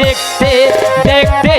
দেখতে দেখতে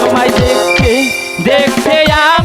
তোমায় দেখতে দেখতে আর